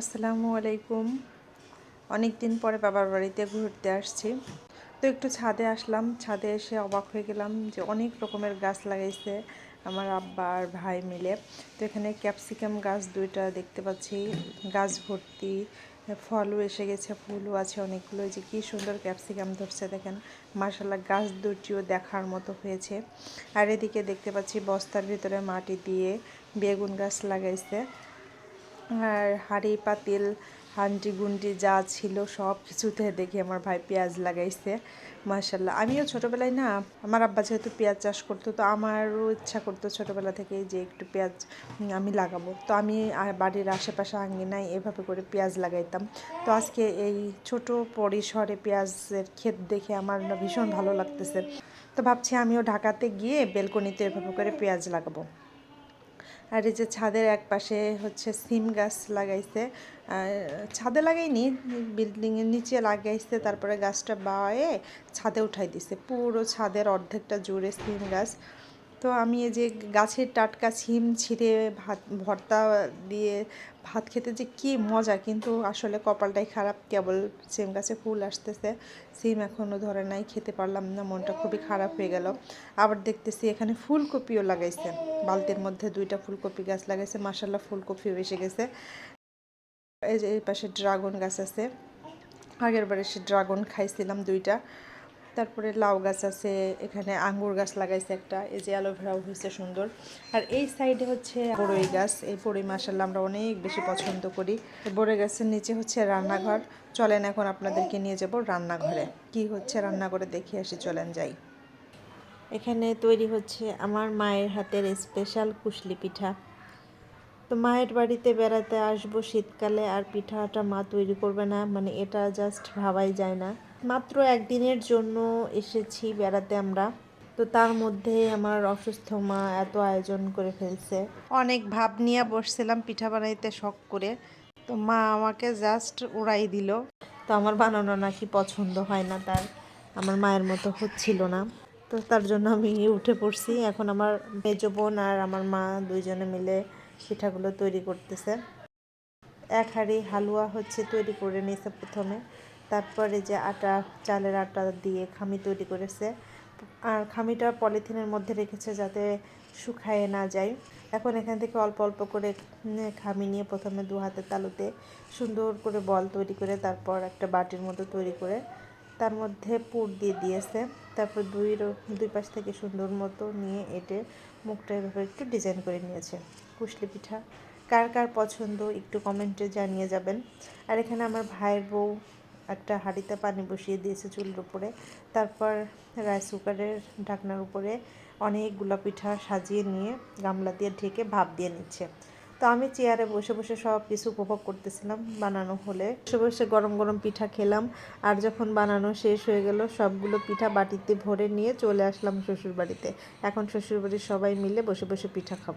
আসসালামু আলাইকুম। অনেক দিন পরে বাবার বাড়িতে ঘুরতে আসছি। তো একটু ছাদে আসলাম। ছাদে এসে অবাক হয়ে গেলাম যে অনেক রকমের গাছ লাগাইছে আমার আব্বা আর ভাই মিলে। তো এখানে ক্যাপসিকাম গাছ দুইটা দেখতে পাচ্ছি। গাছ ভর্তি, ফলও এসে গেছে, ফুলও আছে অনেকগুলো। যে কি সুন্দর ক্যাপসিকাম ধরছে দেখেন। মার্শাল্লাহ গাছ দুটিও দেখার মতো হয়েছে। আর এদিকে দেখতে পাচ্ছি বস্তার ভিতরে মাটি দিয়ে বেগুন গাছ লাগাইছে। আর হাঁড়ি, পাতিল হান্ডি গুন্ডি যা ছিল সব কিছুতে দেখি আমার ভাই পেঁয়াজ লাগাইছে মার্শাল্লাহ আমিও ছোটোবেলায় না, আমার আব্বা যেহেতু পেঁয়াজ চাষ করতো, তো আমারও ইচ্ছা করতো ছোটোবেলা থেকে যে একটু পেঁয়াজ আমি লাগাবো। তো আমি বাড়ির আশেপাশে আঙ্গিনায় এভাবে করে পেঁয়াজ লাগাইতাম। তো আজকে এই ছোট পরিসরে পেঁয়াজের ক্ষেত দেখে আমার ভীষণ ভালো লাগতেছে। তো ভাবছি আমিও ঢাকাতে গিয়ে বেলকনিতে এভাবে করে পেঁয়াজ লাগাবো। আর এই যে ছাদের এক পাশে হচ্ছে সিম গাছ লাগাইছে। ছাদে লাগাইনি বিল্ডিংয়ের নিচে লাগাইছে, তারপরে গাছটা বায়ে ছাদে উঠাই দিছে। পুরো ছাদের অর্ধেকটা জুড়ে সিম গাছ। তো আমি এই যে গাছের টাটকা সিম ছিঁড়ে ভাত, ভর্তা দিয়ে ভাত খেতে যে কি মজা, কিন্তু আসলে কপালটাই খারাপ। কেবল সিম গাছে ফুল আসতেছে, সিম এখনও ধরে নাই, খেতে পারলাম না, মনটা খুবই খারাপ হয়ে গেল। আবার দেখতেছি এখানে ফুলকপিও লাগাইছে, বালতির মধ্যে দুইটা ফুলকপি গাছ লাগাইছে মাসাল্লাহ ফুলকপিও এসে গেছে। এই যে এই পাশে ড্রাগন গাছ আছে, আগের বারে সে ড্রাগন খাইছিলাম দুইটা। তারপরে লাউ গাছ আছে, এখানে আঙ্গুর গাছ লাগাইছে একটা, এই যে অ্যালোভেরাও হয়েছে সুন্দর। আর এই সাইডে হচ্ছে বড়ই গাছ, এই বড়ই মাসাল্লাহ আমরা অনেক বেশি পছন্দ করি। বড়ই গাছের নিচে হচ্ছে রান্নাঘর, চলেন এখন আপনাদেরকে নিয়ে যাব রান্নাঘরে। কি হচ্ছে রান্নাঘরে দেখে আসি, চলেন যাই। এখানে তৈরি হচ্ছে আমার মায়ের হাতের স্পেশাল কুশলি পিঠা। তো মায়ের বাড়িতে বেড়াতে আসব শীতকালে আর পিঠাটা মা তৈরি করবে না মানে এটা জাস্ট ভাবাই যায় না। মাত্র একদিনের জন্য এসেছি বেড়াতে আমরা, তো তার মধ্যে আমার অসুস্থ মা এত আয়োজন করে ফেলছে। অনেক ভাব নিয়ে বসছিলাম পিঠা বানাইতে শখ করে, তো মা আমাকে জাস্ট উড়াই দিল। তো আমার বানানো নাকি পছন্দ হয় না, তার আমার মায়ের মতো হচ্ছিল না। তো তার জন্য আমি উঠে পড়ছি, এখন আমার মেজো বোন আর আমার মা দুইজনে মিলে পিঠাগুলো তৈরি করতেছে। এক হাঁড়ি হালুয়া হচ্ছে তৈরি করে নিয়েছে প্রথমে। তারপরে যে আটা, চালের আটা দিয়ে খামি তৈরি করেছে। আর খামিটা পলিথিনের মধ্যে রেখেছে যাতে শুকায় না যায়। এখন এখান থেকে অল্প অল্প করে খামি নিয়ে প্রথমে দু হাতে তালুতে সুন্দর করে বল তৈরি করে, তারপর একটা বাটির মতো তৈরি করে তার মধ্যে পুর দিয়ে দিয়েছে। তারপর দুই দুই পাশ থেকে সুন্দর মতো নিয়ে এটে মুখটা এভাবে একটু ডিজাইন করে নিয়েছে। কুশলি পিঠা। কার কার পছন্দ একটু কমেন্টে জানিয়ে যাবেন। আর এখানে আমার ভাইয়ের বউ একটা হাঁড়িতে পানি বসিয়ে দিয়েছে চুলের উপরে। তারপর রাইস কুকারের ঢাকনার উপরে অনেকগুলো পিঠা সাজিয়ে নিয়ে গামলা দিয়ে ঢেকে ভাপ দিয়ে নিচ্ছে। তো আমি চেয়ারে বসে বসে সব কিছু উপভোগ করতেছিলাম বানানো হলে। বসে বসে গরম গরম পিঠা খেলাম আর যখন বানানো শেষ হয়ে গেল, সবগুলো পিঠা বাটিতে ভরে নিয়ে চলে আসলাম শ্বশুর বাড়িতে এখন শ্বশুর বাড়ির সবাই মিলে বসে বসে পিঠা খাব।